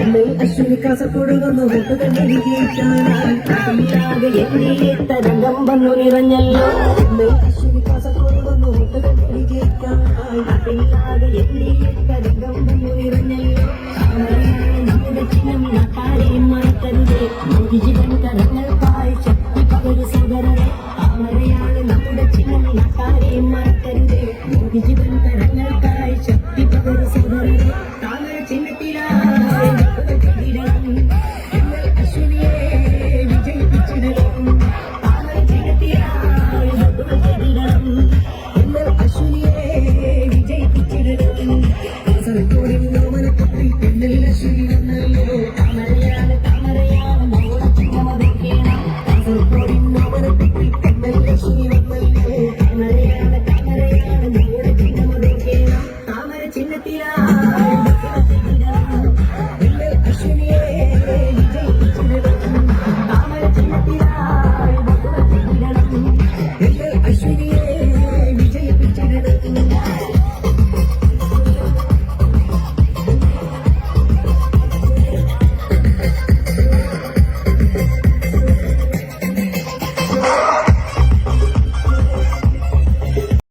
അശ്വിനി കാസർഗോഡ് വന്നു. വോട്ട് ഇല്ലാതെ എന്നെ തരംഗം വന്നു നിറഞ്ഞല്ലോ അശ്വിനി കാസർഗോഡ് വന്നു. വോട്ട് ഇല്ലാതെ എന്നെ തരംഗം വന്നു നിറഞ്ഞല്ലോ നമ്മുടെ ചിഹ്നം നാട്ടാരെയും മറക്കരുതേ. ജീവൻ കരങ്ങൾക്കായി ശക്തി പകരു സോദരരെ താമരയാണ് നമ്മുടെ ചിഹ്നം നാട്ടാരെയും മറക്കരുതേ. ജീവൻ കരങ്ങൾക്കായി ശക്തി പകരു സോദരരെ Oh, oh, oh,